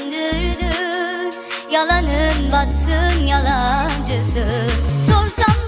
inandırdı Yalanın batsın yalancısı Sorsam